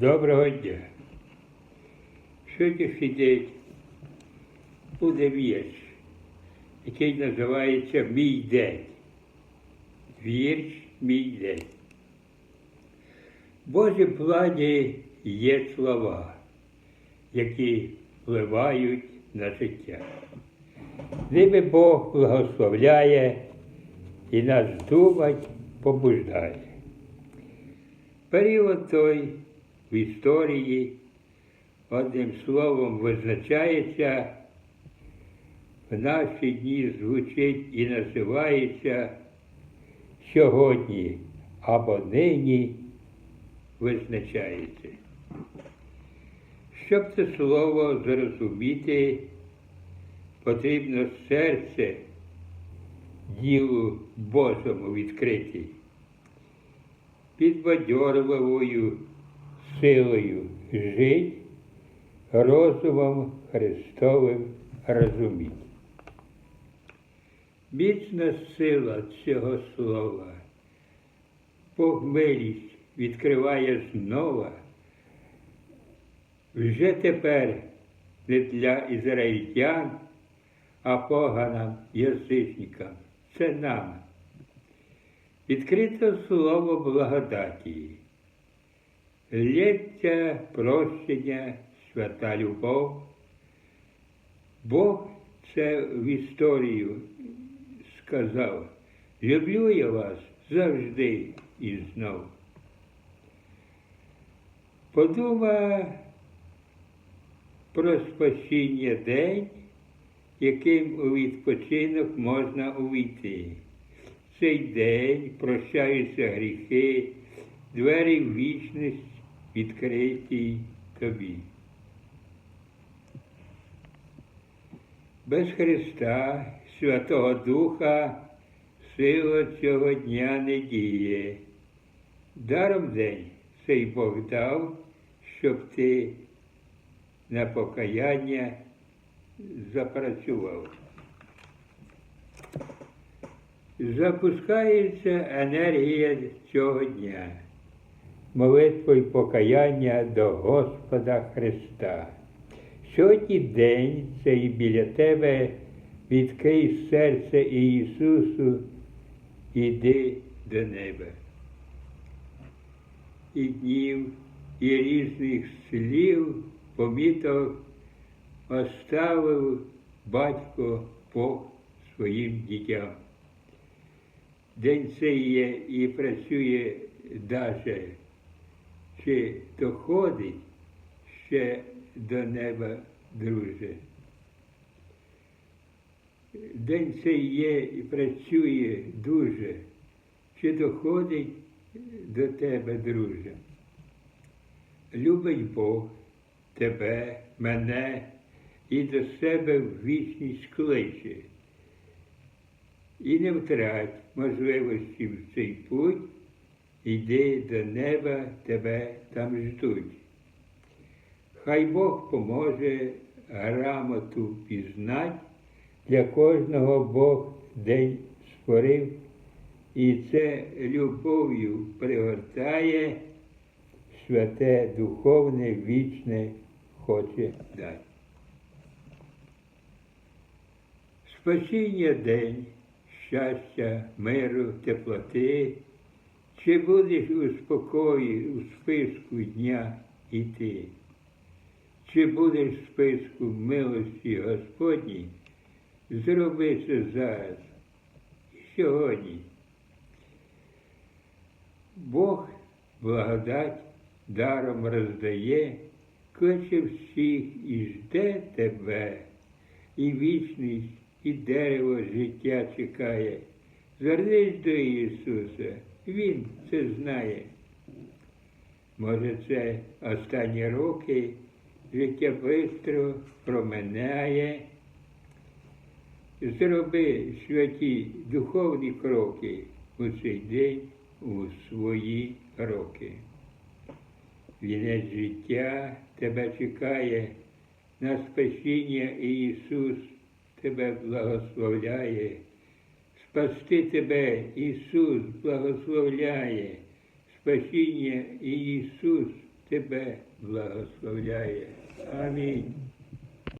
Доброго дня. Сьогоднішній день буде вірш, який називається Мій день. Вірш Мій день. В Божім плані є слова, які впливають на життя. Ними Бог благословляє і нас думать побуждає. Період той в історії одним словом визначається, в наші дні звучить і називається сьогодні або нині визначається. Щоб це слово зрозуміти, потрібно серце ділу Божому відкрити підбадьорливою силою жить, розумом Христовим розуміть. Міцна сила цього слова, Бог відкриває знова, вже тепер не для ізраїльтян, а поганам, язичникам. Це нам. Відкрите слово благодаті, лється прощення, свята любов. Бог це в історію сказав, люблю я вас завжди і знов. Подумай про спасіння день, яким у відпочинок можна увійти цей день прощаються гріхи, двері в відкриті тобі. Без Христа, Святого Духа, сила цього дня не діє. Даром день цей Бог дав, щоб ти на покаяння запрацював запускається енергія цього дня, молитвою покаяння до Господа Христа. Сьогодні день цей біля тебе відкрий серце Ісусу, іди до неба. І днів, і різних слів, поміток оставив батько Бог своїм дітям. День цей є і працює даже, чи доходить ще до неба, друже. День цей є і працює дуже, чи доходить до тебе, друже. Любить Бог тебе, мене і до себе в вічність кличе і не втрать можливості в цей путь, іди до неба, тебе там ждуть. Хай Бог поможе грамоту пізнать, для кожного Бог день створив, і це любов'ю пригортає, святе духовне, вічне хоче дати. Спасіння день щастя, миру, теплоти, чи будеш у спокої у списку дня іти, чи будеш в списку милості Господній, зроби це зараз і сьогодні. Бог благодать даром роздає, кличе всіх і жде тебе, і вічність і дерево життя чекає. Звернись до Ісуса, Він це знає. Може, це останні роки життя швидко проминяє. Зроби святі духовні кроки у цей день у свої роки. Вінець життя тебе чекає на спасіння Ісус тебе благословляє, спасти тебе Ісус благословляє, спасіння Ісус тебе благословляє. Амінь.